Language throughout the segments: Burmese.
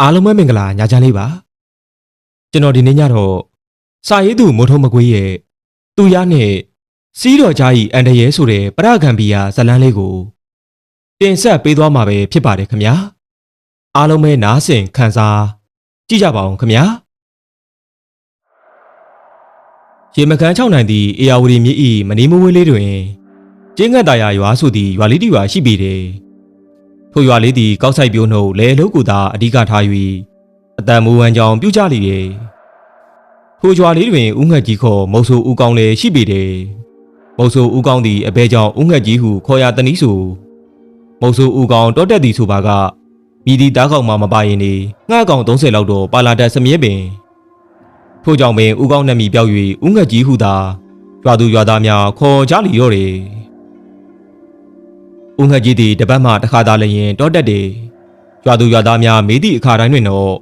အားလုံးပဲမင်္ဂလာညချမ်းလေးပါကျွန်တော်ဒီနေ့ညတော့စာရေးသူမိုးထုံးမကွေးရဲ့သူရနဲ့စီးတော်ကြားဤအန်တရဲဆိုတဲ့ပရဂံပီယာဇတ်လန်းလေးကိုတင်ဆက်ပေးသွားမှာပဲဖြစ်ပါတယ်ခင်ဗျာအားလုံးပဲနားဆင်ခံစားကြည့်ကြပါအောင်ခင်ဗျာရေမခန်း6နိုင်သည့်အေယာဝတီမြစ်ဤမနီမဝေးလေးတွင်ကျင်းငတ်တာယာရွာဆိုသည့်ရွာလေးတစ်ရွာရှိပေတယ် ထိုရွာလေးသည်ကောက်ဆိုင်ပြိုးနှုတ်လဲအလုပ်ကိုသာအဓိကထား၍အတန်မူဝမ်းကြောင်ပြုကြလေတယ်။ထိုရွာလေးတွင်ဦးငှက်ကြီးခေါ်မုတ်ဆိုးဦးကောင်းလည်းရှိပေတယ်။မုတ်ဆိုးဦးကောင်းသည်အဘဲကြောင့်ဦးငှက်ကြီးဟုခေါ်ရတနည်းဆိုမုတ်ဆိုးဦးကောင်းတောတက်သည်ဆိုပါကမိဒီတားကောင်မှမပါရင်နေငှက်ကောင်30လောက်တော့ပါလာတတ်စမြဲပင်ထို့ကြောင့်ပင်ဦးကောင်းနှက်မီပြောက်၍ဦးငှက်ကြီးဟုသာရွာသူရွာသားများခေါ်ကြလီတော့တယ်။ ဦးငှက်ကြီးသည်တပတ်မှတစ်ခါသာလျင်တောတက်တယ်။ရွာသူရွာသားများမေးသည့်အခါတိုင်းတွင်တော့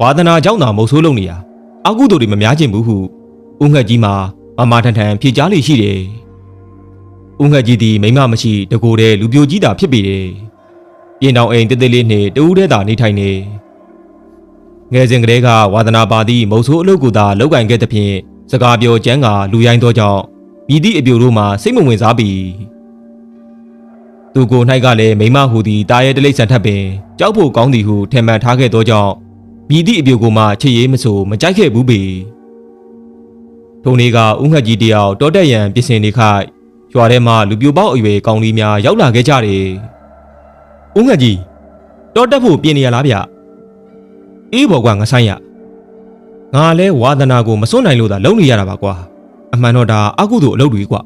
ဝါသနာကြောင့်သာမုတ်ဆိုးလုံးနေရအကုသိုလ်တွေမများခြင်းဘူးဟုဦးငှက်ကြီးမှာမမထန်ထန်ဖြေကြားလိရှိတယ်။ဦးငှက်ကြီးသည်မိမမရှိတကိုယ်တည်းလူပြိုကြီးတာဖြစ်ပေတယ်။ပြင်တောင်အိမ်တသေးလေးနှင့်တူးတဲ့သာနေထိုင်နေ။ငယ်စဉ်ကလေးကဝါသနာပါသည့်မုတ်ဆိုးအလုပ်ကိုသာလောက်ကင်ခဲ့သဖြင့်စကားပြောကြမ်းကလူရိုင်းသောကြောင့်မိသည့်အပြိုတို့မှစိတ်မဝင်စားပြီ။ သူကိုယ်၌ကလည်းမိမဟူသည်တာရဲတလိษံထပ်ပင်ကြောက်ဖို့ကောင်းသည်ဟုထင်မှန်ထားခဲ့သောကြောင့်မြည်သည့်အပြိုကိုမှချစ်ရေးမဆိုမကြိုက်ခဲ့ဘူးပေထိုနေ့ကဥငှက်ကြီးတယောက်တောတက်ရန်ပြင်ဆင်နေခိုက်ရွာထဲမှလူပြိုပေါက်အရွယ်ကောင်းလေးများရောက်လာခဲ့ကြတယ်ဥငှက်ကြီးတောတက်ဖို့ပြင်နေရလားဗျအေးဘော်ကငါဆိုင်ရငါလဲဝါသနာကိုမစွန့်နိုင်လို့သာလုံနေရတာပါကွာအမှန်တော့ဒါအကုသို့အလုပ်တွေကွာ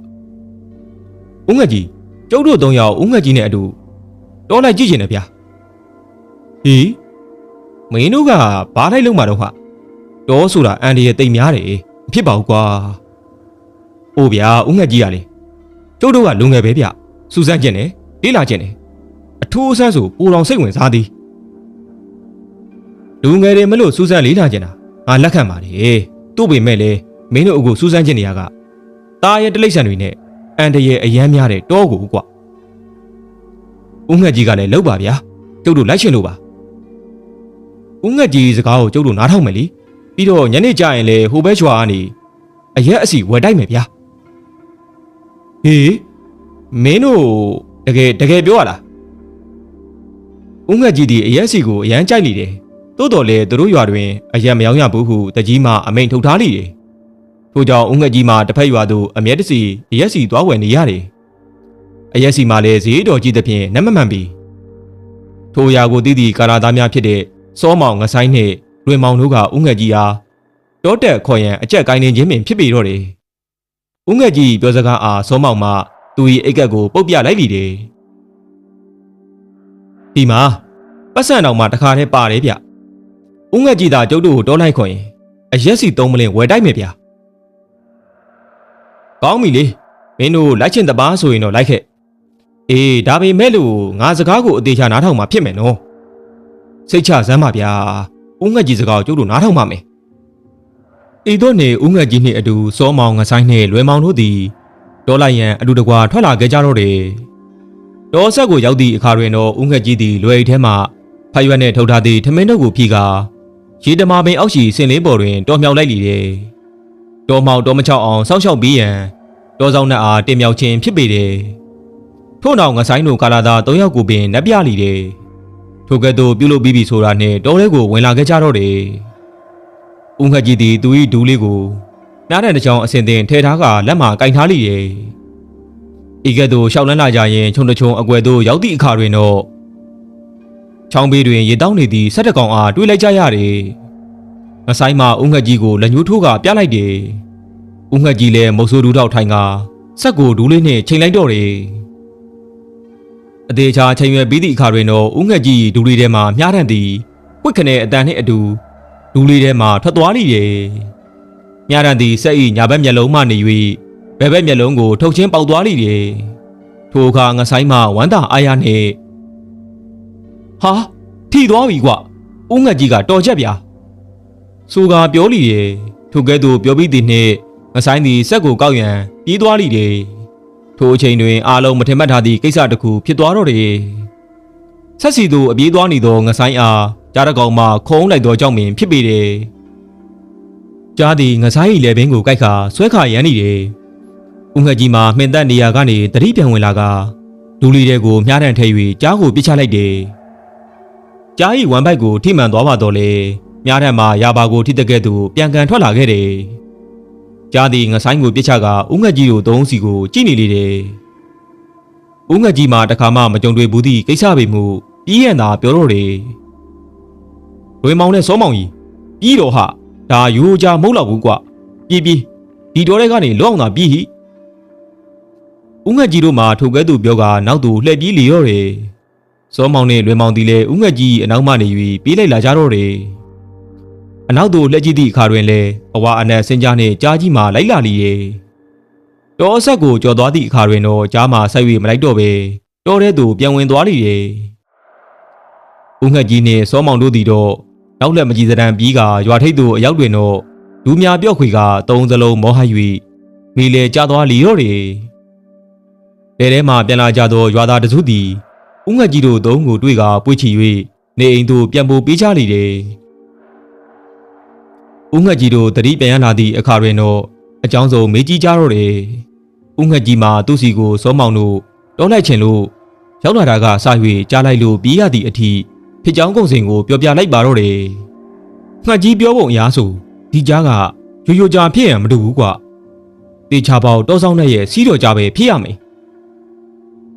ဥငှက်ကြီး ကျုပ်တို့သုံးယောက်ဦးငှက်ကြီးနဲ့အတူတောလိုက်ကြည့်ကျင်တယ်ဗျာဟီးမင်းတို့ကဘားလိုက်လုံးမှာတော့ဟာတောဆိုတာအန်ဒီရဲ့တိတ်များတယ်မဖြစ်ပါဘူးကွာအိုးဗျာဦးငှက်ကြီးကလေကျုပ်တို့ကလူငယ်ပဲဗျစူးစမ်းကျင်တယ်လေးလာကျင်တယ်အထူးအဆန်းဆိုပူတော်စိတ်ဝင်စားသည်လူငယ်တွေမလို့စူးစမ်းလေးလာကျင်တာငါလက်ခံပါတယ်သူ့ပေမဲ့လေမင်းတို့အခုစူးစမ်းကျင်နေရကตาရဲ့တလိษံတွေနဲ့ အန်တရဲ့အယမ်းများတဲ့တောကိုကွာဦးငှက်ကြီးကလည်းလှုပ်ပါဗျာကျုပ်တို့လိုက်ရှင်လို့ပါဦးငှက်ကြီးစကားကိုကျုပ်တို့နားထောင်မယ်လीပြီးတော့ညနေကျရင်လေဟိုဘဲချွာကနေအရက်အစီဝယ်တိုက်မယ်ဗျာဟေးမင်းတို့တကယ်တကယ်ပြောရလားဦးငှက်ကြီးဒီအရက်အစီကိုအရန်ကြိုက်လိတယ်တိုးတော်လေသူတို့ရွာတွင်အရက်မယောင်းရဘူးဟုတကြီးမှအမိန်ထုတ်ထားလိတယ် ထို့ကြောင့်ဦးငှက်ကြီးမှာတစ်ဖက်ရွာသို့အမျက်တစီအရက်စီသွားဝယ်နေရတယ်။အရက်စီမှာလည်းဈေးတော်ကြီးသဖြင့်နတ်မမှန်ပြီ။ထိုအရာကိုသိသည့်ကာလာသားများဖြစ်တဲ့စောမောင်ငဆိုင်နှင့်လွင်မောင်တို့ကဦးငှက်ကြီးအားတောတက်ခေါ်ရန်အကြက်ကိုင်းနေခြင်းပင်ဖြစ်ပေတော့တယ်။ဦးငှက်ကြီးပြောစကားအားစောမောင်မှသူ၏အိတ်ကက်ကိုပုတ်ပြလိုက်လိတယ်။ဒီမှာပတ်စံတော်မှာတခါတည်းပါတယ်ဗျ။ဦးငှက်ကြီးသာကျုပ်တို့ကိုတောလိုက်ခေါ်ရင်အရက်စီသုံးမလင်ဝယ်တိုက်မယ်ဗျာ။ ကောင်းပြီလေမင်းတို့လိုက်ချင်တပါးဆိုရင်တော့လိုက်ခဲ့အေးဒါပေမဲ့လို့ငါစကားကိုအသေးချာနားထောင်မှာဖြစ်မယ်နော်စိတ်ချစမ်းပါဗျာဦးငှက်ကြီးစကားကိုကျုပ်တို့နားထောင်ပါမယ်ဤတော့နေဦးငှက်ကြီးနှင့်အတူစောမောင်ငဆိုင်နှင့်လွယ်မောင်တို့သည်တောလိုက်ရန်အတူတကွာထွက်လာခဲ့ကြတော့တယ်တောဆက်ကိုရောက်သည့်အခါတွင်တော့ဦးငှက်ကြီးသည်လွယ်အိတ်ထဲမှဖတ်ရွက်နှင့်ထုတ်ထားသည့်ထမင်းတို့ကိုဖြီးကာရေတမာပင်အောက်ရှိစင်လေးပေါ်တွင်တော်မြောက်လိုက်လေတယ် တော်မောင်တော်မချောက်အောင်စောင့်ရှောက်ပြီးရန်တော်ဆောင်နဲ့အားတင်မြောက်ခြင်းဖြစ်ပေတယ်။ထို့နောက်ငဆိုင်တို့ကာလာသာ၃ယောက်ကိုပင်နှက်ပြလိတယ်။ထိုကဲ့သို့ပြုလုပ်ပြီးပြီဆိုတာနှင့်တော်ရဲကိုဝင်လာခဲ့ကြတော့တယ်။ဦးငှက်ကြီးသည်သူ၏ဒူးလေးကိုနားတဲ့တစ်ချောင်းအစင်တင်ထဲထားကလက်မှာကင်ထားလိတယ်။ဤကဲ့သို့ရှောက်လန်းလာကြရင်ခြုံတချုံအကွယ်သို့ရောက်သည့်အခါတွင်တော့ချောင်းဘေးတွင်ရေတောင်းနေသည့်ဆက်တကောင်အားတွေးလိုက်ကြရတယ်။ငဆိုင်မှာဦးငှက်ကြီးကိုလက်ညှိုးထိုးကပြလိုက်တယ်။ ဦးငှက်ကြီးလည်းမုတ်ဆိုးဒူးထောက်ထိုင်ကဆက်ကိုဒူးလေးနဲ့ချိန်လိုက်တော့တယ်။အသေးချာချိန်ရွယ်ပြီးသည့်အခါတွင်တော့ဦးငှက်ကြီးဒူးလေးထဲမှာမြားတန်သည်ဝစ်ခနဲ့အတန်နှင့်အတူဒူးလေးထဲမှာထွက်သွားလိတယ်။မြားတန်သည်ဆက်ဤညာဘက်မျက်လုံးမှနေ၍ဘယ်ဘက်မျက်လုံးကိုထုတ်ချင်းပေါက်သွားလိတယ်။ထိုအခါငဆိုင်မှာဝမ်းသာအားရနှင့်ဟာထိသွားပြီကွ။ဦးငှက်ကြီးကတော်ချက်ဗျာ။ဆိုကာပြောလိတယ်ထိုကဲ့သို့ပြောပြီးသည်နှင့် ငဆိုင်သည်စက်ကိုကောက်ရန်ပြေးသွားလိတယ်ထိုအချိန်တွင်အားလုံးမထင်မှတ်ထားသည့်ကိစ္စတစ်ခုဖြစ်သွားတော့တယ်ဆက်စီသို့အပြေးသွားနေသောငဆိုင်အားကြားတကောင်မှခုံးလိုက်တော့ကြောက်မင်ဖြစ်ပေတယ်ကြားသည်ငဆိုင်ရီလေပင်ကိုကြိုက်ခါဆွဲခါရမ်းနေတယ်ဦးငှက်ကြီးမှာမှင်သက်နေရာကနေတတိပြန်ဝင်လာကဒူလီတဲ့ကိုမြားတန်ထဲ၍ကြားကိုပြစ်ချလိုက်တယ်ကြားဤဝမ်ဘိုက်ကိုထိမှန်သွားပါတော့လေမြားတန်မှာရာပါကိုထိတက်ကဲ့သို့ပြန်ကန်ထွက်လာခဲ့တယ် ကြားသည်ငဆိုင်ကိုပြစ်ချကဦးငှက်ကြီးတို့သုံးစီကိုကြည့်နေလေတယ်ဦးငှက်ကြီးမှာတခါမှမကြုံတွေ့ဘူးသည့်ကိစ္စပေမှုပြီးရန်သာပြောတော့တယ်လွေမောင်နဲ့စောမောင်ကြီးပြီးတော့ဟာဒါယူကြမဟုတ်တော့ဘူးကွပြေးပြေးဒီတော်တဲ့ကနေလွတ်အောင်သာပြေးဟိဦးငှက်ကြီးတို့မှာထိုကဲ့သို့ပြောကနောက်သူလှည့်ပြေးလေရော့တယ်စောမောင်နဲ့လွေမောင်တီလည်းဦးငှက်ကြီးအနောက်မှနေ၍ပြေးလိုက်လာကြတော့တယ် အနောက်သို့လှည့်ကြည့်သည့်အခါတွင်လည်းအဝါအနက်စင်ကြားနှင့်ကြားကြီးမှလိုက်လာလီရဲ့တော်အဆက်ကိုကြော်သွားသည့်အခါတွင်တော့ကြားမှဆက်၍မလိုက်တော့ပဲတော်တဲ့သူပြန်ဝင်သွားလီရဲ့ဦးငှက်ကြီးနှင့်စောမောင်တို့သည်တော့နောက်လက်မကြီးစတန်ပြီးကရွာထိပ်သို့အရောက်တွင်တော့လူများပြော့ခွေကသုံးစလုံးမောဟ၍မိလေကျသွားလီရော့တယ်တဲထဲမှပြန်လာကြသောရွာသားတစုသည်ဦးငှက်ကြီးတို့သုံးကိုတွေ့ကပွေ့ချီ၍နေအိမ်သို့ပြန်ပို့ပေးချလိတယ် ဦးငှက်ကြီးတို့တတိပြန်ရလာသည့်အခါတွင်တော့အကြောင်းစုံမေးကြည့်ကြတော့တယ်ဦးငှက်ကြီးမှာသူ့စီကိုစောမောင်တို့တောလိုက်ချင်လို့ရောက်လာတာကစ၍ကြားလိုက်လို့ပြေးရသည့်အထိဖြစ်ကြောင်းကုန်စင်ကိုပြောပြလိုက်ပါတော့တယ်ငှက်ကြီးပြောပုံအရားဆိုဒီကြားကရိုးရိုးကြာဖြစ်ရန်မတူဘူးကွတေချာပေါတောဆောင်နဲ့ရဲ့စီးတော်ကြားပဲဖြစ်ရမယ်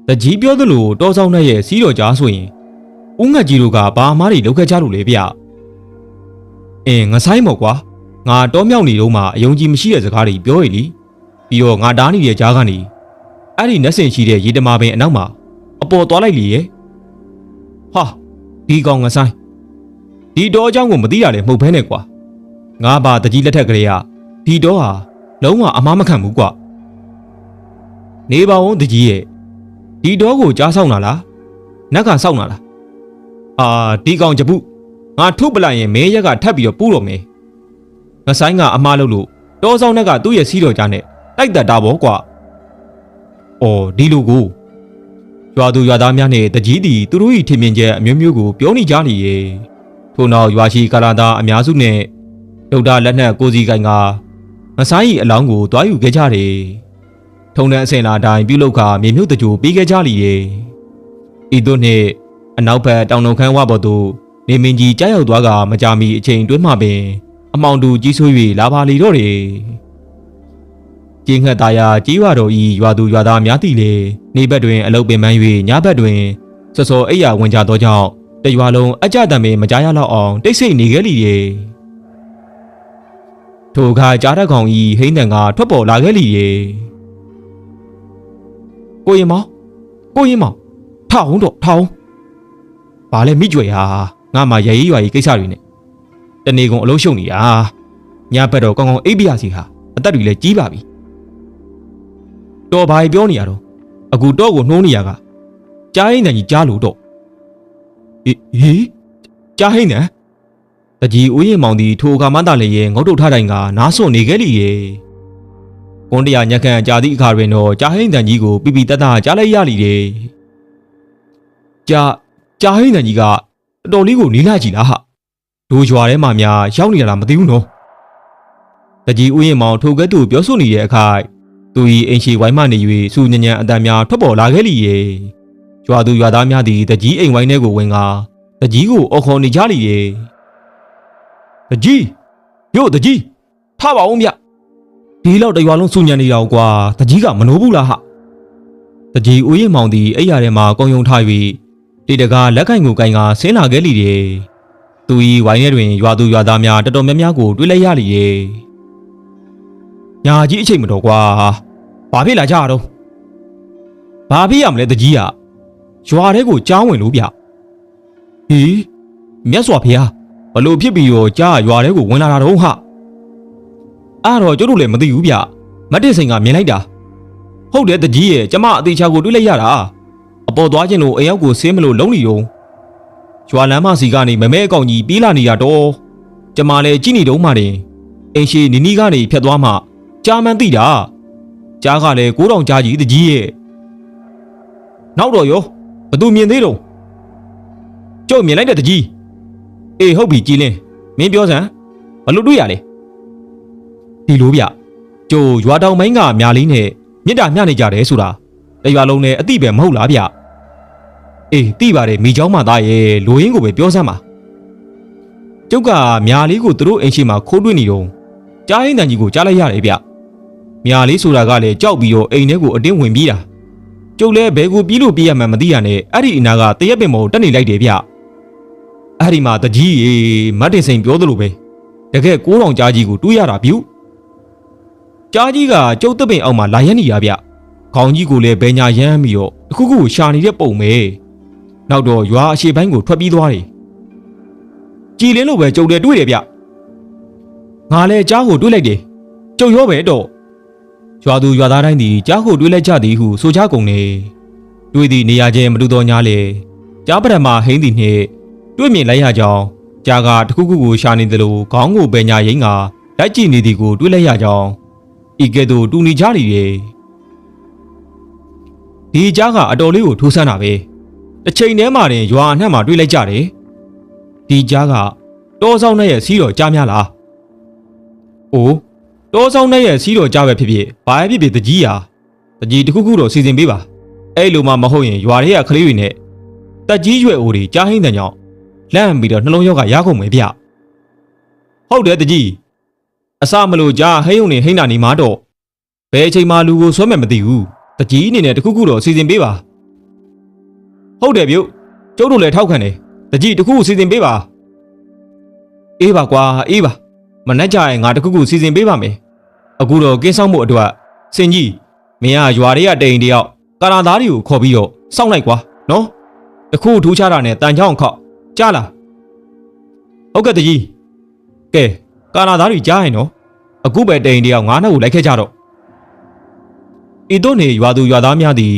တကြီးပြောသလိုတောဆောင်နဲ့ရဲ့စီးတော်ကြားဆိုရင်ဦးငှက်ကြီးတို့ကဘာအမားတွေလောက်ခဲ့ကြလို့လဲဗျ အင်းငဆိုင်မော်ကွာငါတောမြောက်နေတော့မှအယုံကြည်မရှိတဲ့စကားတွေပြောရည်လीပြီးတော့ငါတားနေတဲ့ကြားကနေအဲ့ဒီနက်စင်ရှိတဲ့ရေတမာပင်အနောက်မှာအပေါ်သွားလိုက်လေရဲ့ဟာဒီကောင်ငဆိုင်ဒီတော့အကြောင်းကိုမသိရလေမှုတ်ဖဲနဲ့ကွာငါပါတကြီးလက်ထက်ကလေးကဒီတော့ဟာလုံးဝအမားမခံဘူးကွာနေပါဦးတကြီးရဲ့ဒီတော့ကိုကြားဆောင်လာလားနက်ကဆောင်လာလားအာဒီကောင်ကြပု ငါထုတ်ပလိုက်ရင်မဲရက်ကထပ်ပြီးတော့ပူးတော့မယ်ငဆိုင်ကအမားလို့လို့တောဆောင်နက်ကသူ့ရဲ့စီးတော်ကြားနဲ့တိုက်တက်တာပေါ့ကွာ။အော်ဒီလိုကိုရွာသူရွာသားများနဲ့တကြီးတီသူတို့၏ထင်မြင်ချက်အမျိုးမျိုးကိုပြောနေကြလေရဲ့။ထို့နောက်ရွာရှိကာလာသားအများစုနဲ့ဒုဒ္ဒလက်နက်ကိုစီကိုင်ကငဆိုင်၏အလောင်းကိုတွားယူခဲ့ကြတယ်။ထုံတဲ့အစင်လာတိုင်းပြုလုပ်ခါမြေမြုပ်တကြိုပေးခဲ့ကြလေရဲ့။ဤသို့နှင့်အနောက်ဘက်တောင်တုံခန်းဝဘသို့ နေမင်းကြီးကြားရောက်သွားကမကြာမီအချိန်တွင်းမှပင် အမောင်တူကြီးဆိုး၍လာပါလေတော့တယ်။ကျင်းငှက်သားယာကြီးရွာတော်ဤရွာသူရွာသားများသည့်လေနေဘက်တွင်အလုတ်ပင်ပန်း၍ညဘက်တွင်စောစောအိယာဝင်ကြသောကြောင့်တရွာလုံးအကြတံပင်မကြားရတော့အောင်တိတ်ဆိတ်နေခဲ့လေရဲ့။ထိုအခါကြားတကောင်ဤဟိမ့်တန်ကထွက်ပေါ်လာခဲ့လေရဲ့။ကိုရင်မောင်ကိုရင်မောင်ထအောင်တော့ထအောင်။ဘာလဲမိကြွယ်ဟာ ငါမှရရေးရွာကြီးကိစ္စတွေနဲ့တနေကုန်အလုံးရှုံနေတာညဘက်တော့ကောင်းကောင်းအိပ်ပြရစီဟာအသက်တွေလည်းကြီးပါပြီတော်ဘာကြီးပြောနေရတော့အခုတော့ကိုနှိုးနေရကကြားဟိန်းတန်ကြီးကြားလို့တော့ဟေးဟေးကြားဟိန်းတန်တကြီးဦးရင်မောင်ဒီထိုအခါမှသာလည်းရဲ့ငုတ်တုတ်ထတိုင်းကနားစွန့်နေခဲ့လိရဲ့ကွန်တရာညက်ခန့်ကြာသည့်အခါတွင်တော့ကြားဟိန်းတန်ကြီးကိုပြပြတတ်တာကြားလိုက်ရလိတဲ့ကြားကြားဟိန်းတန်ကြီးက တော်တော်လေးကိုနီးလာကြည့်လားဟာဒိုးရွာထဲမှာများရောက်နေရလားမသိဘူးနော်တကြီးဦးရင်မောင်ထိုကဲ့သို့ပြောဆိုနေတဲ့အခါသူ၏အိမ်ရှိဝိုင်းမှနေ၍စူညံညံအတန်များထွက်ပေါ်လာခဲ့လိရဲ့ရွာသူရွာသားများသည်တကြီးအိမ်ဝိုင်းထဲကိုဝင်ကာတကြီးကိုအော်ခေါ်နေကြလိရဲ့တကြီးညို့တကြီးထပါဦးမြဒီလောက်တရွာလုံးစူညံနေတော့ကွာတကြီးကမနိုးဘူးလားဟာတကြီးဦးရင်မောင်သည်အိယာထဲမှာကုံယုံထား၍ တိတကားလက်ကင်ကိုကင်ကဆင်းလာခဲ့လိရဲ့သူ၏ဝိုင်းထဲတွင်ရွာသူရွာသားများတော်တော်များများကိုတွေ့လိုက်ရလိရဲ့ညာကြီးအချိန်မတော်ကွာဘာဖြစ်လာကြတော့ဘာဖြစ်ရမလဲတကြီးကရွာထဲကိုကြားဝင်လို့ဗျဟီးမြတ်စွာဘုရားဘလို့ဖြစ်ပြီးတော့ကြားရွာထဲကိုဝင်လာတာတော့ဟာအဲ့တော့ကျတို့လည်းမသိဘူးဗျမတ်တစ်စိန်ကမြင်လိုက်တာဟုတ်တယ်တကြီးရဲ့ကျမအသေးချာကိုတွေ့လိုက်ရတာ အပေါ်သွားခြင်းလို့အိမ်ရောက်ကိုဆင်းမလို့လုံးနေတော့ရွာလမ်းမစီကနေမမဲအကောင်ကြီးပြေးလာနေရတော့ကျမလည်းကြည့်နေတော့မှတင်အိမ်ရှိနီနီကနေဖြတ်သွားမှကြားမှန်းသိတာကြားကလည်းကိုးတောင်ကြားကြီးတကြီးရဲ့နောက်တော့ရောဘသူမြင်သေးတော့ကျုပ်မြင်လိုက်တဲ့တကြီးအေးဟုတ်ပြီကြည်လင်းမင်းပြောစမ်းဘလို့တွေ့ရလဲဒီလိုဗျကျိုးရွာတောင်မိုင်းကမြာလေးနဲ့မြစ်တာမျှနေကြတယ်ဆိုတာတရွာလုံးနဲ့အတိပဲမဟုတ်လားဗျ အေးတိပါတယ်မိเจ้าမသားရဲ့လူရင်းကိုပဲပြောစမ်းပါကျုပ်ကမြာလေးကိုသူတို့အိမ်ရှိမှာခိုးတွေ့နေတော့ကြားရင်တန်ကြီးကိုကြားလိုက်ရတယ်ဗျမြာလေးဆိုတာကလည်းကြောက်ပြီးတော့အိမ်ထဲကိုအတင်းဝင်ပြေးတာကျုပ်လည်းဘယ်ကိုပြေးလို့ပြေးရမှန်းမသိရနဲ့အဲ့ဒီအနာကတရက်ပင်မောတက်နေလိုက်တယ်ဗျအဲ့ဒီမှာတကြီးရေမတ်တင်စိန်ပြောသလိုပဲတကယ်ကိုးတော်ကြားကြီးကိုတွေးရတာဗျကြားကြီးကကျုပ်တပင်အောက်မှာလာရက်နေရဗျခေါင်းကြီးကိုလည်းဘဲညာရမ်းပြီးတော့တစ်ခုခုရှာနေတဲ့ပုံပဲ နောက်တော့ရွာအရှိပိုင်းကိုထွက်ပြေးသွားတယ်ကြည်လင်းလိုပဲကျုပ်လည်းတွေးတယ်ဗျငါလည်းကြားကိုတွေးလိုက်တယ်ကျုပ်ရောပဲတော့ရွာသူရွာသားတိုင်းဒီကြားကိုတွေးလိုက်ကြသည်ဟုဆိုကြကုန်နေတွေးသည့်နေရာချင်းမတူတော့ညာလေကြားပရမဟိန်းသည်နှင့်တွေ့မြင်လိုက်ရကြောင်းကြားကတစ်ခုခုကိုရှာနေသလိုခေါင်းကိုပဲညာရင်းကလိုက်ကြည့်နေသည်ကိုတွေးလိုက်ရကြောင်းဤကဲ့သို့တူနေကြလိမ့်တယ်ဒီကြားကအတော်လေးကိုထိုးဆန်းတာပဲ တစ်ချိန်တည်းမှာတင်ရွာအနှံ့မှာတွေးလိုက်ကြတယ်ဒီကြားကတောဆောင်နဲ့ရဲ့စီးတော်ကြားများလားအိုးတောဆောင်နဲ့ရဲ့စီးတော်ကြားပဲဖြစ်ဖြစ်ဘာပဲဖြစ်ဖြစ်တကြီးဟာတကြီးတစ်ခုခုတော့စီစဉ်ပေးပါအဲ့လိုမှမဟုတ်ရင်ရွာထဲကကလေးတွေနဲ့တက်ကြီးရွယ်အိုတွေကြားဟင်းတဲ့ကြောင့်လန့်ပြီးတော့နှလုံးရောဂါရကုန်မယ်ဗျဟုတ်တယ်တကြီးအစမလို့ကြားဟိန်းုံနေဟိန်းတာနေမှာတော့ဘယ်အချိန်မှလူကိုဆွဲမယ်မသိဘူးတကြီးအနေနဲ့တခုခုတော့စီစဉ်ပေးပါ ဟုတ်တယ်ပြုတ်ကျုပ်တို့လည်းထောက်ခံတယ်တကြီးတခုခုစီစဉ်ပေးပါအေးပါကွာအေးပါမနှက်ကြရင်ငါတခုခုစီစဉ်ပေးပါမယ်အခုတော့ကင်းဆောင်မှုအတွက်စင်ကြီးမင်းကရွာတွေကတိန်တယောက်ကာလာသားတွေကိုခေါ်ပြီးတော့စောင့်လိုက်ကွာနော်တခုထူးခြားတာနဲ့တန်ချောင်းခောက်ကြားလားဟုတ်ကဲ့တကြီးကဲကာလာသားတွေကြားရင်နော်အခုပဲတိန်တယောက်ငါးနှစ်ကိုလိုက်ခဲ့ကြတော့ဤတို့နေရွာသူရွာသားများသည်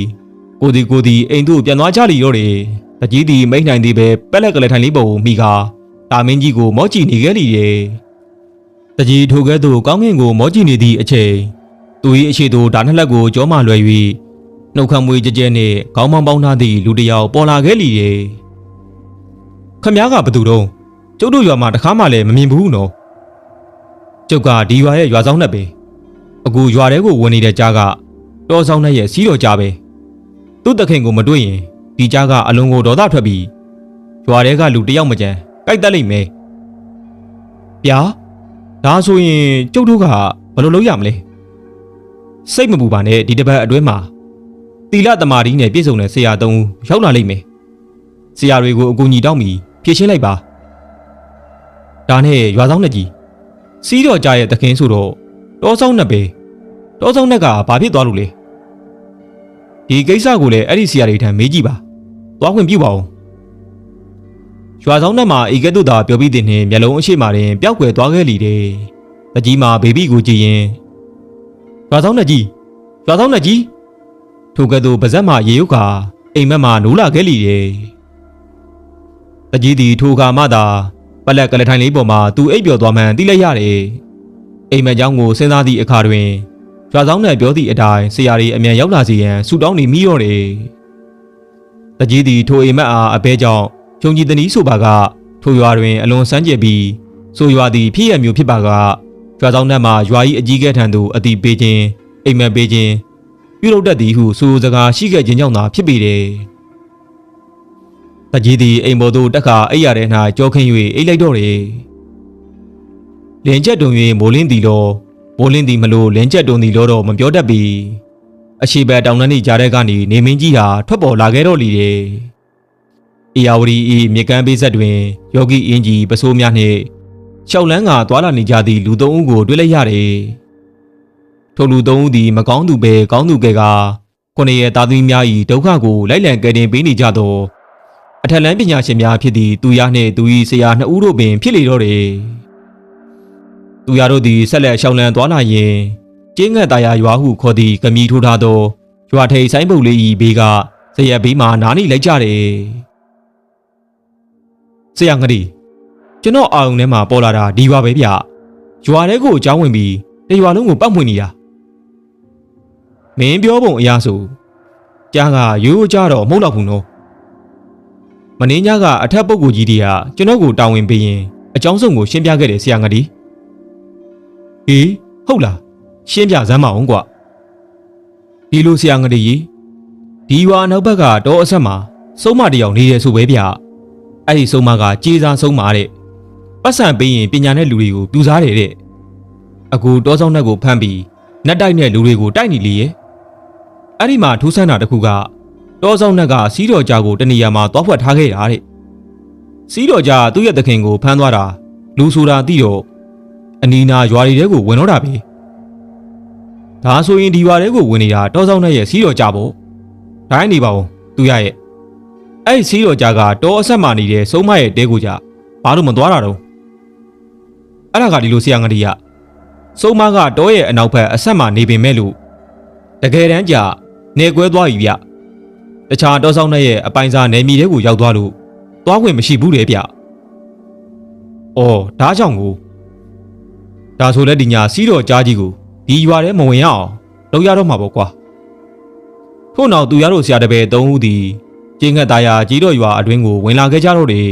ကိုဒီကိုဒီအိမ်သို့ပြန်သွားကြလီတော့တယ်တကြီးသည်မိတ်နိုင်သည်ပဲပက်လက်ကလေးထိုင်လေးပုံမိကာတာမင်းကြီးကိုမော့ကြည့်နေခဲ့လီတယ်တကြီးထိုကဲ့သို့ကောင်းကင်ကိုမော့ကြည့်နေသည့်အချိန်သူ၏အရှိတို့ဒါနှစ်လက်ကိုကြောမှလွယ်၍နှုတ်ခမ်းမွေးကြဲကြဲနှင့်ခေါင်းမောင်းပေါင်းထားသည့်လူတစ်ယောက်ပေါ်လာခဲ့လီတယ်ခမည်းကဘသူတော့ကျုပ်တို့ရွာမှာတခါမှလည်းမမြင်ဘူးနော်ကျုပ်ကဒီရွာရဲ့ရွာဆောင်နဲ့ပဲအခုရွာထဲကိုဝင်နေတဲ့ကြားကတောဆောင်နဲ့ရဲ့စီးတော်ကြားပဲ သူ့တခင်ကိုမတွေ့ရင်ဒီကြားကအလုံးကိုဒေါသထွက်ပြီးရွာထဲကလူတစ်ယောက်မကြမ်းကြိုက်တက်လိမ့်မယ်ဗျာဒါဆိုရင်ကျုပ်တို့ကဘယ်လိုလုပ်ရမလဲစိတ်မပူပါနဲ့ဒီတစ်ပတ်အတွင်းမှာတီလတမာဒီနဲ့ပြည့်စုံတဲ့ဆရာသုံးဦးရောက်လာလိမ့်မယ်ဆရာတွေကိုအကူအညီတောင်းပြီးဖြည့်ရှင်းလိုက်ပါဒါနဲ့ရွာဆောင်နဲ့ကြီးစီးတော်ကြားရဲ့တခင်ဆိုတော့တောဆောင်နဲ့ပဲတောဆောင်နဲ့ကဘာဖြစ်သွားလို့လဲ ဒီကိစ္စကိုလည်းအဲ့ဒီဆရာတွေထံမေးကြည့်ပါသွားခွင့်ပြုပါဦးရွာဆောင်နဲ့မှာဧကတုသာပြောပြီးတဲ့နှင့်မျက်လုံးအရှိမှတင်ပျောက်ကွယ်သွားခဲ့လိတဲ့တကြီးမှာဘေဘီကိုကြည့်ရင်ရွာဆောင်နဲ့ကြီးရွာဆောင်နဲ့ကြီးထိုကဲ့သို့ပါဇက်မှရေရုပ်ကအိမ်မက်မှနိုးလာခဲ့လိတဲ့တကြီးသည်ထိုခါမှသာပလက်ကလထိုင်လေးပေါ်မှာသူအိပ်ပျော်သွားမှန်သိလိုက်ရတယ်အိမ်မက်เจ้าကိုစဉ်းစားသည့်အခါတွင် ရွာဆောင်နဲ့ပြောသည့်အတိုင်းဆရာကြီးအမြန်ရောက်လာစီရန်ဆူတောင်းနေမိရော့တယ်တကြီးသည်ထိုအိမ်မက်အားအဘဲကြောင့်ယုံကြည်သည်ဆိုပါကထိုရွာတွင်အလွန်စမ်းကြယ်ပြီးဆိုရွာသည်ဖြစ်ရမျိုးဖြစ်ပါကရွာဆောင်နှံမှာရွာ၏အကြီးကဲထံသို့အတိပေးခြင်းအိမ်မက်ပေးခြင်းပြုလုပ်တတ်သည်ဟုဆိုစကားရှိခဲ့ခြင်းကြောင့်သာဖြစ်ပေတယ်တကြီးသည်အိမ်ပေါ်သို့တက်ခါအိပ်ရတဲ့၌ကြောခင်း၍အိပ်လိုက်တော့တယ်လင်ချက်တုံ၍မိုးလင်းသည်လော မိုးလင်းသည်မလို့လင်ချက်တုံသည်လောတော့မပြောတတ်ပြီအရှိဘက်တောင်တန်းဤကြားထဲကနေနေမင်းကြီးဟာထွက်ပေါ်လာခဲ့တော့လီတယ်။အေယာဝတီဤမြေကမ်းပေးဆက်တွင်ယောဂီအင်ကြီးပစိုးများနှင့်ရှောက်လန်းကသွာလာနေကြသည့်လူသုံးဦးကိုတွေ့လိုက်ရတယ်။ထိုလူသုံးဦးသည်မကောင်းသူပဲကောင်းသူကဲကခုနှစ်ရဲ့သားသမီးများ၏ဒုက္ခကိုလိုက်လံကယ်တင်ပေးနေကြသောအထက်လန်းပညာရှင်များဖြစ်သည့်သူရနှင့်သူ၏ဆရာနှစ်ဦးတို့ပင်ဖြစ်လေတော့တယ်။ သူရတို့သည်ဆက်လက်ရှောက်လန်းသွားလာရင်းကျင်းငတ်သားရရွာဟုခေါ်သည့်ကမီထိုးထားသောရွာထိပ်ဆိုင်ပုတ်လေး၏ဘေးကဇရက်ဘေးမှနားနေလိုက်ကြတယ်။ဆရာငရီကျွန်တော်အာရုံထဲမှာပေါ်လာတာဒီပါပဲဗျ။ရွာထဲကိုအကြောင်းဝင်ပြီးတရွာလုံးကိုပတ်မွင့်နေတာ။မင်းပြောပုံအရာဆိုကြားကရိုးရိုးကြတော့မဟုတ်တော့ဘူးနော်။မင်းညာကအထက်ပုဂ္ဂိုလ်ကြီးတွေကကျွန်တော်ကိုတာဝန်ပေးရင်အကြောင်းစုံကိုရှင်းပြခဲ့တယ်ဆရာငတိ ဟေးဟုတ်လားရှင်းပြစမ်းမအောင်ကွာဒီလိုဆရာငတိကြီးဒီရွာနောက်ဘက်ကတောအဆက်မှာစုံမတစ်ယောက်နေတယ်ဆိုပဲဗျအဲ့ဒီစုံမကကြေးစားစုံမတဲ့ပတ်စံပေးရင်ပညာနဲ့လူတွေကိုပြူစားတယ်တဲ့အခုတောဆောင်နှက်ကိုဖမ်းပြီးနက်တိုက်နဲ့လူတွေကိုတိုက်နေလေရဲ့အဲ့ဒီမှာထူးဆန်းတာတစ်ခုကတောဆောင်နှက်ကစီးတော်ကြားကိုတနေရာမှာသွားဖွက်ထားခဲ့တာတဲ့စီးတော်ကြားသူ့ရဲ့သခင်ကိုဖမ်းသွားတာလူဆိုတာသိတော့ အနီးနာရွာတွေထဲကိုဝင်တော့တာပဲဒါဆိုရင်ဒီရွာတွေကိုဝင်နေတာတောဆောင်နှက်ရဲ့စီးတော်ကြားပေါ့ဒါနဲ့နေပါဦးသူရရဲ့အဲ့ဒီစီးတော်ကြားကတောအဆက်မှနေတဲ့စုံမရဲ့တဲကိုကြဘာလို့မသွားတာတော့အဲ့ဒါကဒီလိုဆရာငတိရစုံမကတောရဲ့အနောက်ဘက်အဆက်မှနေပင်မဲ့လို့တကယ်တမ်းကြာနေကွဲသွားပြီဗျတခြားတောဆောင်နှက်ရဲ့အပိုင်စားနေမီတွေကိုရောက်သွားလို့သွားခွင့်မရှိဘူးလေဗျအော်ဒါကြောင့်ကို ဒါဆိုလက်ဒီညာစီးတော်ကြားကြီးကိုဒီရွာထဲမဝင်ရအောင်လုပ်ရတော့မှာပေါ့ကွာထို့နောက်သူရတို့ဆရာတပည့်သုံးဦးသည်ကျင်းငတ်သားယာကြီးတော်ရွာအတွင်းကိုဝင်လာခဲ့ကြတော့တယ်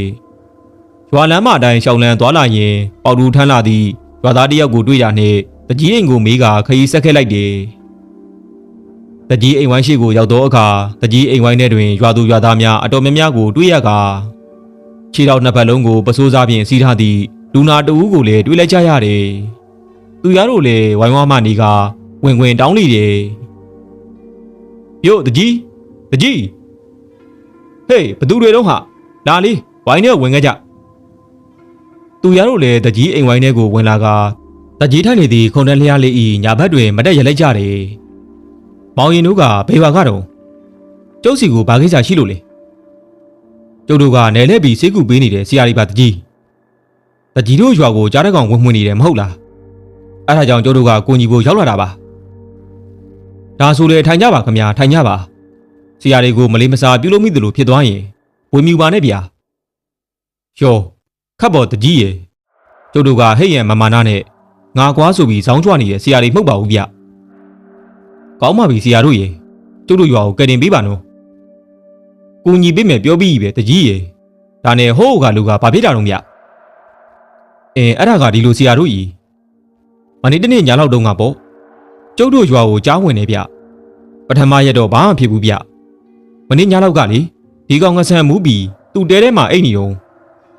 ။ရွာလမ်းမအတိုင်းရှောင်းလန်းသွားလာရင်ပေါတူထမ်းလာသည့်ရွာသားတစ်ယောက်ကိုတွေ့ရနှင့်တကြီးအိမ်ကိုမေးကခရီးဆက်ခဲ့လိုက်တယ်။တကြီးအိမ်ဝိုင်းရှိကိုရောက်သောအခါတကြီးအိမ်ဝိုင်းထဲတွင်ရွာသူရွာသားများအတော်များများကိုတွေ့ရကာခြေတော်နှစ်ဖက်လုံးကိုပစိုးစားဖြင့်စီးထားသည့် လူနာတဦးကိုလည်းတွေ့လိုက်ကြရတယ်။သူရတို့လည်းဝိုင်းဝါမှနေကဝင်ဝင်တောင်းနေတယ်။ယောတကြီးတကြီးဟေးဘသူတွေတော့ဟာလာလေးဝိုင်းထဲဝင်ခဲ့ကြသူရတို့လည်းတကြီးအိမ်ဝိုင်းထဲကိုဝင်လာကတကြီးထိုင်နေသည့်ခုံတန်းလျားလေးဤညာဘက်တွင်မတက်ရလိုက်ကြတယ်မောင်ရင်တို့ကဘေးပါကတော့ကျုပ်စီကိုဘာကိစ္စရှိလို့လဲကျုပ်တို့ကနယ်လဲပြီးစေးကူပေးနေတဲ့ဆရာကြီးပါတကြီး တကြီးတို့ရွာကိုကြားတဲ့ကောင်ဝင်ဝင်နေတယ်မဟုတ်လားအဲဒါကြောင့်ကျုပ်တို့ကကိုညီဖို့ရောက်လာတာပါဒါဆိုလေထိုင်ကြပါခင်ဗျာထိုင်ကြပါဆရာတွေကိုမလေးမစားပြုလို့မိသလိုဖြစ်သွားရင်ဝေမြူပါနဲ့ဗျာယောခတ်ပေါ်တကြီးရေကျုပ်တို့ကဟဲ့ရန်မမာနာနဲ့ငါကွာဆိုပြီးဇောင်းကြွနေတဲ့ဆရာတွေမှုတ်ပါဘူးဗျကောင်းပါပြီဆရာတို့ရေကျုပ်တို့ရွာကိုကယ်တင်ပေးပါနော်ကူညီပေးမယ်ပြောပြီးပြီပဲတကြီးရေဒါနဲ့ဟိုးကလူကဘာဖြစ်တာတော့ဗျ အဲအဲ့ဒါကဒီလိုဆရာတို့ကြီးမနေ့တနေ့ညလောက်တုန်းကပေါ့ကျုပ်တို့ရွာကိုကြားဝင်နေဗျပထမရက်တော့ဘာမှဖြစ်ဘူးဗျမနေ့ညလောက်ကလေဒီကောင်ငဆန်မူးပြီးသူ့တဲထဲမှာအိတ်နေတော့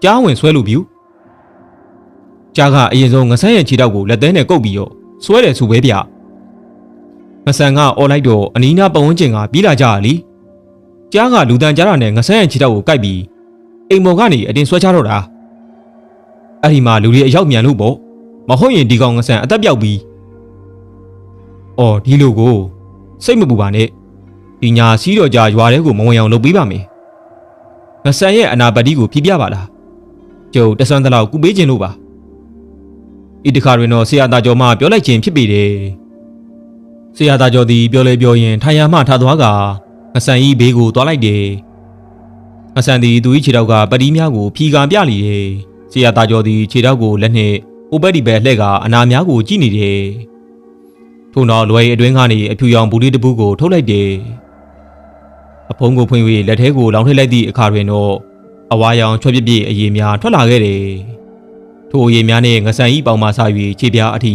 ကြားဝင်ဆွဲလို့ပြူကြားကအရင်ဆုံးငဆန်ရဲ့ခြေထောက်ကိုလက်သေးနဲ့ကုတ်ပြီးတော့ဆွဲတယ်ဆိုပဲဗျငဆန်ကအော်လိုက်တော့အနီးနားပတ်ဝန်းကျင်ကပြေးလာကြရလीကြားကလူတန်ကြားတာနဲ့ငဆန်ရဲ့ခြေထောက်ကိုကိုက်ပြီးအိမ်မော်ကနေအတင်းဆွဲချတော့တာ အဲ့ဒီမှာလူတွေအရောက်မြန်လို့ပေါ့မဟုတ်ရင်ဒီကောင်ငဆန်အသက်ပြောက်ပြီး။အော်ဒီလိုကိုစိတ်မပူပါနဲ့။ဒီညာစီးတော်ကြာရွာထဲကိုမဝင်အောင်လုပ်ပေးပါမယ်။ငဆန်ရဲ့အနာပတ်တီကိုပြပြပါလား။ကျုပ်တဆွမ်းတလောက်ကူပေးခြင်းလို့ပါ။ဤတခါတွင်တော့ဆရာသားကျော်မှပြောလိုက်ခြင်းဖြစ်ပေတယ်။ဆရာသားကျော်သည်ပြောလဲပြောရင်ထိုင်ရမှထားသွားကငဆန်ဤဘေးကိုသွားလိုက်တယ်။ငဆန်သည်သူ၏ခြေထောက်ကပတီးများကိုဖြီကာပြလီတယ်။ ဆရာသားကျော်သည်ခြေထောက်ကိုလက်နှင့်အိုပက်ဒီဘဲလှဲ့ကအနာများကိုကြည့်နေတယ်။ထို့နောက်လွယ်ရီအတွင်းကနေအဖြူရောင်ဘူးလေးတစ်ပူးကိုထုတ်လိုက်တယ်။အဖုံးကိုဖွင့်၍လက်ထဲကိုလောင်းထည့်လိုက်သည့်အခါတွင်တော့အဝါရောင်ချွတ်ပြစ်ပြစ်အရေများထွက်လာခဲ့တယ်။ထိုအရေများနဲ့ငဆန်ဤပေါင်မှဆ၍ခြေပြားအထိ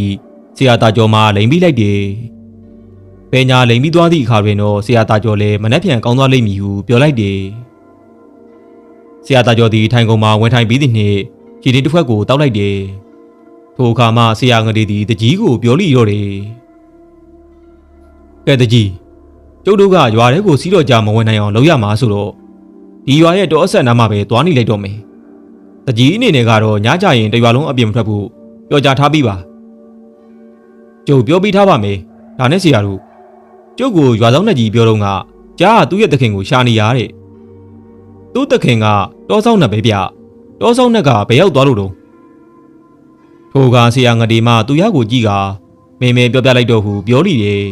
ဆရာသားကျော်မှလိမ်ပြီးလိုက်တယ်။ပေညာလိမ်ပြီးသွားသည့်အခါတွင်တော့ဆရာသားကျော်လည်းမနှက်ပြန်ကောင်းသွားလိမ့်မည်ဟုပြောလိုက်တယ်။ဆရာသားကျော်သည်ထိုင်ကုန်မှဝင်ထိုင်ပြီးသည့်နှင့် ခြေတင်းတစ်ဖက်ကိုတောက်လိုက်တယ်။ထိုအခါမှဆရာငရေသည်တကြီးကိုပြောလိတော့တယ်။ကဲတကြီးကျုပ်တို့ကရွာထဲကိုစီးတော့ကြမဝင်နိုင်အောင်လုပ်ရမှာဆိုတော့ဒီရွာရဲ့တောအဆက်နားမှာပဲသွားနေလိုက်တော့မယ်တကြီးအနေနဲ့ကတော့ညကြရင်တရွာလုံးအပြင်မထွက်ဘူးပြောကြထားပြီးပါကျုပ်ပြောပြီးထားပါမယ်ဒါနဲ့ဆရာတို့ကျုပ်ကိုရွာဆောင်နဲ့ကြီးပြောတော့ကကြားကသူ့ရဲ့တခင်ကိုရှာနေရတဲ့သူ့တခင်ကတောဆောင်နဲ့ပဲဗျ တောဆောင်နဲ့ကဘယ်ရောက်သွားလို့တော့ထိုကဆရာငတိမသူ့ရကိုကြည့်ကမင်းမင်းပြောပြလိုက်တော့ဟုပြောလိတယ်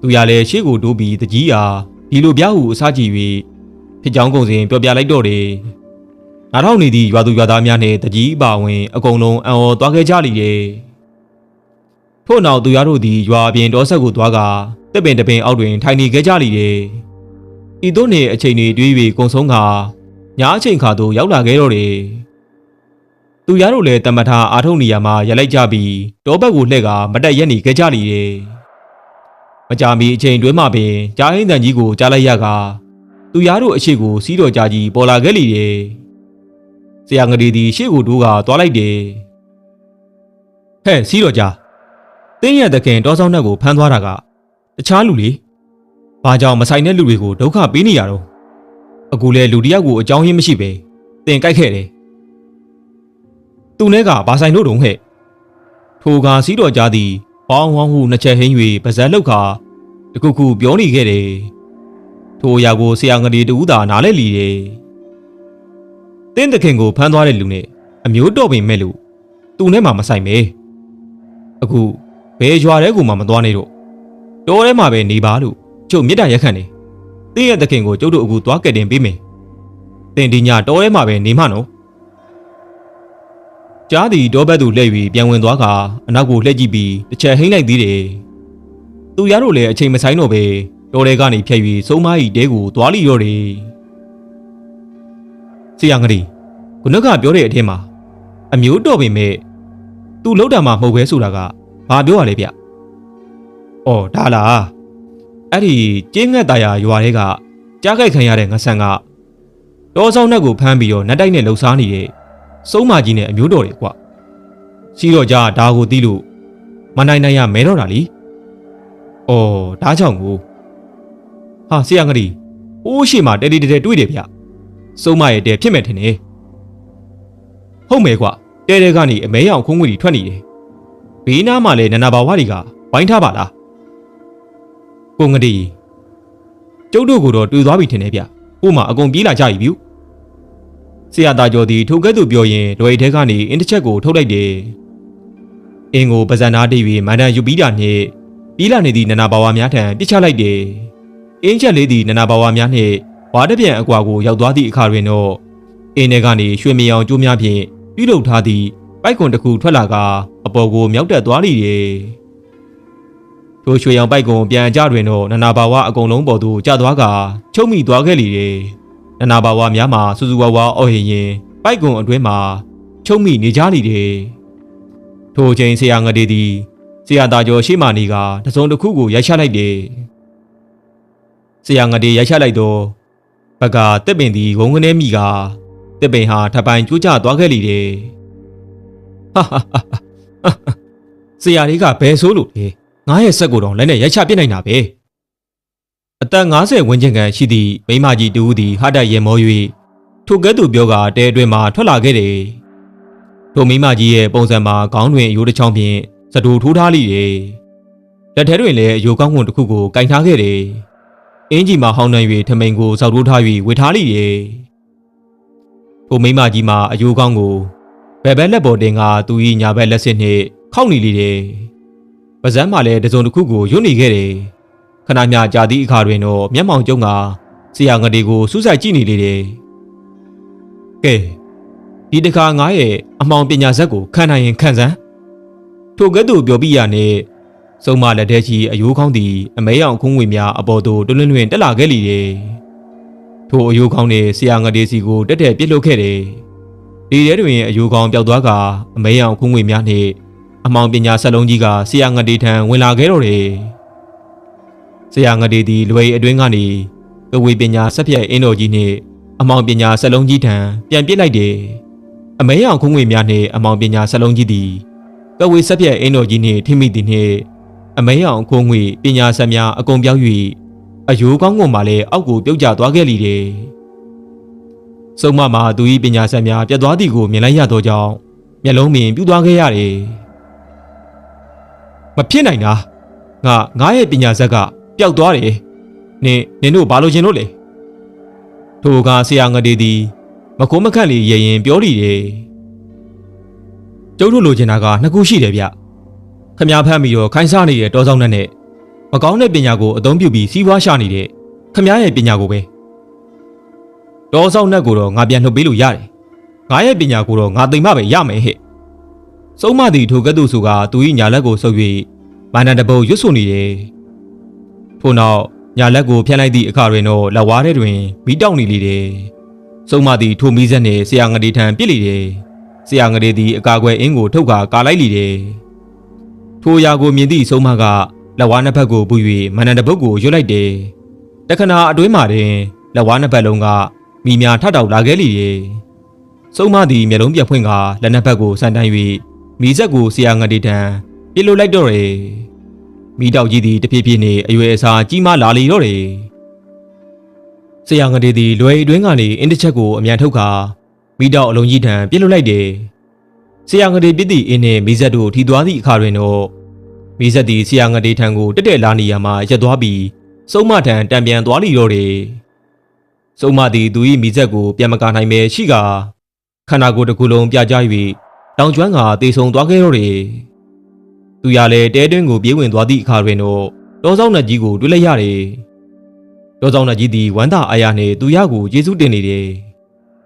သူရလည်းရှေ့ကိုတိုးပြီးတကြီးဟာဒီလိုပြားဟုအစားကြည့်၍ဖြစ်ကြောင်းကုန်စဉ်ပြောပြလိုက်တော့တယ်။နားထောင်နေသည့်ရွာသူရွာသားများနှင့်တကြီးအပါဝင်အကုန်လုံးအံ့ဩသွားခဲ့ကြလိမ့်တယ်။ထို့နောက်သူရတို့သည်ရွာအပြင်တောဆက်ကိုသွားကတက်ပင်တပင်အောက်တွင်ထိုင်နေခဲ့ကြလိမ့်တယ်။ဤသို့နှင့်အချိန်တွေတွေး၍ကုံဆုံးက ညာအချိန်ခါသို့ရောက်လာခဲ့တော့တယ်သူရတို့လည်းတမထာအာထုံနေရမှာရလိုက်ကြပြီးတောဘက်ကိုလှည့်ကမတက်ရက်နေခဲ့ကြလေတယ်မကြမီအချိန်တွင်းမှပင်ကြားဟင်းတန်ကြီးကိုကြားလိုက်ရကသူရတို့အရှိကိုစီးတော်ကြကြီးပေါ်လာခဲ့လေတယ်ဆရာငရီသည်ရှေ့ကိုတိုးကသွားလိုက်တယ်ဟဲ့စီးတော်ကြတင်းရဲ့တခင်တောဆောင်နှက်ကိုဖမ်းသွားတာကတခြားလူလေဘာကြောင့်မဆိုင်တဲ့လူတွေကိုဒုက္ခပေးနေရတော့ အခုလေလူတယောက်ကိုအကြောင်းရင်းမရှိပဲတင်ကြိုက်ခဲ့တယ်သူနဲ့ကဘာဆိုင်လို့တုံးဟဲ့ထိုကစီးတော်ကြသည်ဘောင်းဝေါင်းဟုနှစ်ချက်ဟင်း၍ပါဇက်လောက်ခါတခုခုပြောနေခဲ့တယ်ထိုအရာကိုဆရာငရီတူသာနားလဲလီတယ်တင်းတခင်ကိုဖမ်းသွားတဲ့လူနဲ့အမျိုးတော်ပင်မဲ့လို့သူနဲ့မှမဆိုင်ပဲအခုဘယ်ရွာတဲကိုမှမသွားနေတော့တောထဲမှာပဲနေပါလို့ကျုပ်မြစ်တာရက်ခန့်နေတ င်းရဲ့တခင်ကိုကျုပ်တို့အခုသွားကက်တင်ပေးမယ်တင်ဒီညတောထဲမှာပဲနေမှနော်ကြားသည်တောဘက်သို့လှည့်၍ပြန်ဝင်သွားကအနောက်ကိုလှည့်ကြည့်ပြီးတစ်ချက်ဟိမ့်လိုက်သေးတယ်သူရတို့လည်းအချိန်မဆိုင်တော့ပဲတောထဲကနေဖြတ်၍စုံမကြီးတဲကိုသွားလိတော့တယ်ဆရာငရီခုနကပြောတဲ့အထင်းမှာအမျိုးတော်ပင်မဲ့သူလောက်တာမှမဟုတ်ပဲဆိုတာကဘာပြောရလဲဗျ။အော်ဒါလား အဲ့ဒီကျင်းငတ်ตาရရွာတွေကကြားခိုက်ခံရတဲ့ငဆန်ကတောဆောင်နှက်ကိုဖမ်းပြီးတော့နတ်တိုက်နဲ့လှုပ်ရှားနေတဲ့စုံးမကြီးနဲ့အမျိုးတော်တွေကွ။ရှိတော့ကြဒါကိုသိလို့မနိုင်နိုင်ရမဲတော့တာလी။အော်ဒါကြောင့်ကိုဟာဆရာငရီအိုးရှိမှတဲတီတဲတဲတွေးတယ်ဗျ။စုံးမရဲ့တဲဖြစ်မဲ့ထင်တယ်။ဟုတ်မယ်ကွတဲတဲကနေအမဲရောင်ခုံးငွေတွေထွက်နေတယ်။ဘေးနားမှာလည်းနန္နာဘာဝတွေကဝိုင်းထားပါလား။ ကိုငရီကျုပ်တို့ကိုတော့တွေ့သွားပြီထင်တယ်ဗျ။ကို့မှာအကုန်ပြေးလာကြပြီဗျ။ဆရာသားကျော်သည်ထိုကဲ့သို့ပြောရင်လွယ်ထဲကနေအင်းတစ်ချက်ကိုထုတ်လိုက်တယ်။အင်းကိုပဇန်နာတိပြီးမန္တန်ယူပြီးတာနှင့်ပြေးလာနေသည့်နန္နာဘာဝများထံပြစ်ချလိုက်တယ်။အင်းချက်လေးသည်နန္နာဘာဝများနှင့်ဝါတပြန်အကွာကိုရောက်သွားသည့်အခါတွင်တော့အင်းထဲကနေရွှေမြေအောင်ကျိုးများဖြင့်ပြုလုပ်ထားသည့်ပိုက်ကွန်တစ်ခုထွက်လာကအပေါ်ကိုမြောက်တက်သွားလိတယ်။ ထိုရွှေရောင်ပိုက်ကွန်ပြန်ကြတွင်တော့နန္နာဘာဝအကုန်လုံးပေါ်သို့ကျသွားကချုပ်မိသွားခဲ့လေတယ်။နန္နာဘာဝများမှာစူစူဝါဝါအော်ဟင်ရင်ပိုက်ကွန်အတွင်းမှာချုပ်မိနေကြလိတယ်။ထိုအချိန်ဆရာငတေသည်ဆရာသားကျော်ရှေ့မှနေကတစုံတစ်ခုကိုရိုက်ချလိုက်တယ်။ဆရာငတေရိုက်ချလိုက်တော့ဘက်ကတက်ပင်သည်ဝုံကနေမိကတက်ပင်ဟာထပ်ပိုင်းကျိုးကျသွားခဲ့လေတယ်။ဟာဟာဟာဟာဆရာလေးကဘယ်ဆိုးလို့လဲ ငါရဲ့ဆက်ကိုတော့လည်းနဲ့ရိုက်ချပြစ်နိုင်တာပဲ။အသက်50ဝန်းကျင်ခန့်ရှိသည့်မိန်းမကြီးတူဦးသည်ဟာတရဲမော၍ထိုကဲ့သို့ပြောကတဲအတွင်းမှထွက်လာခဲ့တယ်။ထိုမိန်းမကြီးရဲ့ပုံစံမှာခေါင်းတွင်အယိုးတစ်ချောင်းဖြင့်စတူထိုးထားလိတယ်။လက်ထဲတွင်လည်းအယိုးကောင်းကွန်တစ်ခုကိုကင်ထားခဲ့တယ်။အင်းကြီးမှာဟောင်းနှံ၍ထမိန်ကိုစောက်ထိုးထား၍ဝေထားလိတယ်။ထိုမိန်းမကြီးမှာအယိုးကောင်းကိုဘယ်ဘက်လက်ပေါ်တင်ကသူ၏ညာဘက်လက်စစ်နှင့်ခောက်နေလိတယ်။ ပဇန်းမှလည်းတစုံတစ်ခုကိုယွတ်နေခဲ့တယ်။ခဏမျှကြာသည့်အခါတွင်တော့မျက်မှောင်ကျုံကဆရာငတေကိုစူးစိုက်ကြည့်နေလေတယ်။ကဲဒီတစ်ခါငါရဲ့အမောင်ပညာဇက်ကိုခံနိုင်ရင်ခံစမ်းထိုကဲ့သို့ပြောပြရနဲ့စုံမလက်ထဲကြီးအယိုးကောင်းသည်အမဲရောင်ခုံးငွေများအပေါ်သို့တွလွန်းတွင်တက်လာခဲ့လေတယ်။ထိုအယိုးကောင်းနှင့်ဆရာငတေစီကိုတက်တက်ပြစ်လုခဲ့တယ်။ဒီထဲတွင်အယိုးကောင်းပျောက်သွားကအမဲရောင်ခုံးငွေများနှင့် အမောင်ပညာဆက်လုံးကြီးကဆရာငတေထံဝင်လာခဲ့တော့တယ်။ဆရာငတေသည်လွယ်အတွင်းကနေကဝေပညာဆက်ဖြတ်အင်းတော်ကြီးနှင့်အမောင်ပညာဆက်လုံးကြီးထံပြန်ပစ်လိုက်တယ်။အမဲရောင်ခုံးငွေများနှင့်အမောင်ပညာဆက်လုံးကြီးသည်ကဝေဆက်ဖြတ်အင်းတော်ကြီးနှင့်ထိမိသည်နှင့်အမဲရောင်ခုံးငွေပညာဆက်များအကုန်ပြောင်း၍အယိုးကောင်းကုန်မှလည်းအောက်ကိုပြုတ်ကျသွားခဲ့လိတယ်။စုံမမှာသူ၏ပညာဆက်များပြတ်သွားသည်ကိုမြင်လိုက်ရသောကြောင့်မျက်လုံးမြင်ပြူသွားခဲ့ရတယ်။ မဖြစ်နိုင်တာ။ငါငါရဲ့ပညာဆက်ကပျောက်သွားတယ်။နင်နင်တို့ဘာလို့ရှင်လို့လဲ။ထိုကဆရာငတေသည်မကုန်းမခန့်လေးရရင်ပြောလိတယ်။ကျုပ်တို့လိုချင်တာကနှစ်ခုရှိတယ်ဗျ။ခမားဖမ်းပြီးတော့ခိုင်းစားနေတဲ့တောဆောင်နဲ့နဲ့မကောင်းတဲ့ပညာကိုအသုံးပြုပြီးစီးပွားရှာနေတဲ့ခမားရဲ့ပညာကိုပဲ။တောဆောင်နဲ့ကိုတော့ငါပြန်နှုတ်ပေးလို့ရတယ်။ငါရဲ့ပညာကိုတော့ငါသိမ့်မပဲရမယ်ဟဲ့။ စုံမသည်ထိုကဲ့သို့ဆိုကသူ၏ညာလက်ကိုဆုပ်၍မာနန္ဒဘုံရွတ်ဆိုနေတယ်။ထို့နောက်ညာလက်ကိုဖျက်လိုက်သည့်အခါတွင်တော့လက်ဝါးထဲတွင်မိတောက်နေလေတယ်။စုံမသည်ထိုမိဆက်နှင့်ဆရာငရေထံပြစ်လေတယ်ဆရာငရေသည်အကာအကွယ်အင်းကိုထုတ်ကာကာလိုက်လေတယ်ထိုအရာကိုမြင်သည့်စုံမကလက်ဝါးနှစ်ဖက်ကိုပူ၍မန္တန်တစ်ပုတ်ကိုရွတ်လိုက်တယ်တခဏအတွင်းမှာတွင်လက်ဝါးနှစ်ဖက်လုံးကမိများထထောက်လာခဲ့လေတယ်စုံမသည်မျက်လုံးပြက်ဖွင့်ကာလက်နှစ်ဖက်ကိုဆန်တန်း၍ မိဆက်ကိုဆရာငရေထံပြစ်လို့လိုက်တော့တယ်မိတောက်ကြီးသည်တဖြည်းဖြည်းနှင့်အရွယ်အစားကြီးမားလာလေတော့တယ်ဆရာငတေသည်လွယ်အတွင်းကနေအင်းတစ်ချက်ကိုအမြန်ထုတ်ခါမိတော့အလုံးကြီးထံပြစ်လွတ်လိုက်တယ်။ဆရာငတေပြစ်သည့်အင်းနှင့်မိဇက်တို့ထီသွားသည့်အခါတွင်တော့မိဇက်သည်ဆရာငတေထံကိုတက်တက်လာနေရမှရက်သွားပြီးစုံမထံတံပြန်သွားလိတော့တယ်။စုံမသည်သူ၏မိဇက်ကိုပြန်မကာနိုင်ပဲရှိကာခန္ဓာကိုယ်တစ်ခုလုံးပြကြ၍ တောင်ကျွမ်းကတေဆုံသွားခဲ့တော့တယ်။သူရလည်းတဲတွင်းကိုပြေးဝင်သွားသည့်အခါတွင်တော့တောဆောင်နှက်ကြီးကိုတွေ့လိုက်ရတယ်။တောဆောင်နှကြီးသည်ဝမ်းသာအားရနှင့်သူရကိုကျေးဇူးတင်နေတယ်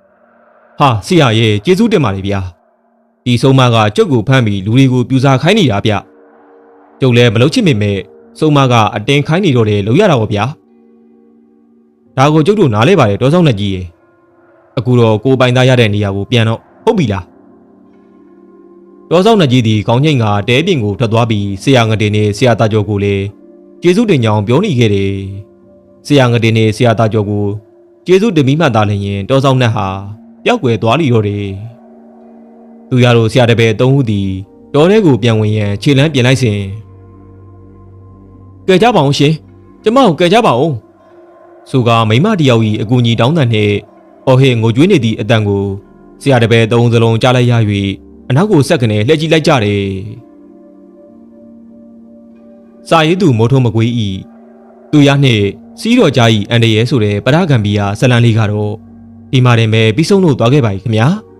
။ဟာဆရာရဲ့ကျေးဇူးတင်ပါလေဗျာ။ဒီဆုံးမကကျုပ်ကိုဖမ်းပြီးလူတွေကိုပြူစားခိုင်းနေတာဗျ။ကျုပ်လည်းမလုပ်ချင်ပေမဲ့ဆုံးမကအတင်းခိုင်းနေတော့တယ်လို့ရတာပေါ့ဗျာ။ဒါကိုကျုပ်တို့နားလဲပါတယ်တောဆောင်နှကြီးရဲ့။အခုတော့ကိုယ်ပိုင်သားရတဲ့နေရာကိုပြန်တော့ဟုတ်ပြီလား။ တောဆောင်နှကြီးသည်ကောင်းချိန်ကတဲပြင်ကိုထွက်သွားပြီးဆရာငတင်နဲ့ဆရာသားကျော်ကိုလည်းကျေးဇူးတင်ကြောင်းပြောနေခဲ့တယ်။ဆရာငတင်နေဆရာသားကျော်ကိုကျေးဇူးတင်ပြီးမှသာလျှင်တောဆောင်နှက်ဟာပျောက်ကွယ်သွားလိတော့တယ်။သူရတို့ဆရာတပည့်သုံးဦးသည်တောထဲကိုပြန်ဝင်ရန်ခြေလမ်းပြင်လိုက်စဉ်ကဲကြပါအောင်ရှင်ကျမကိုကဲကြပါအောင်ဆိုကမိမတယောက်၏အကူအညီတောင်းတန်နှင့်အော်ဟစ်ငိုကြွေးနေသည့်အတန်ကိုဆရာတပည့်သုံးစလုံးကြားလိုက်ရ၍ အနောက်ကိုဆက်ကနေလှည့်ကြည့်လိုက်ကြတယ်။စာရေးသူမိုးထုံးမကွေးဤသူရနှင့်စီးတော်ကြားဤအန်တရဲဆိုတဲ့ပရဂံဘီယာဇလန်လေးကတော့ဒီမှာတင်ပဲပြီးဆုံးလို့သွားခဲ့ပါပြီခင်ဗျာ။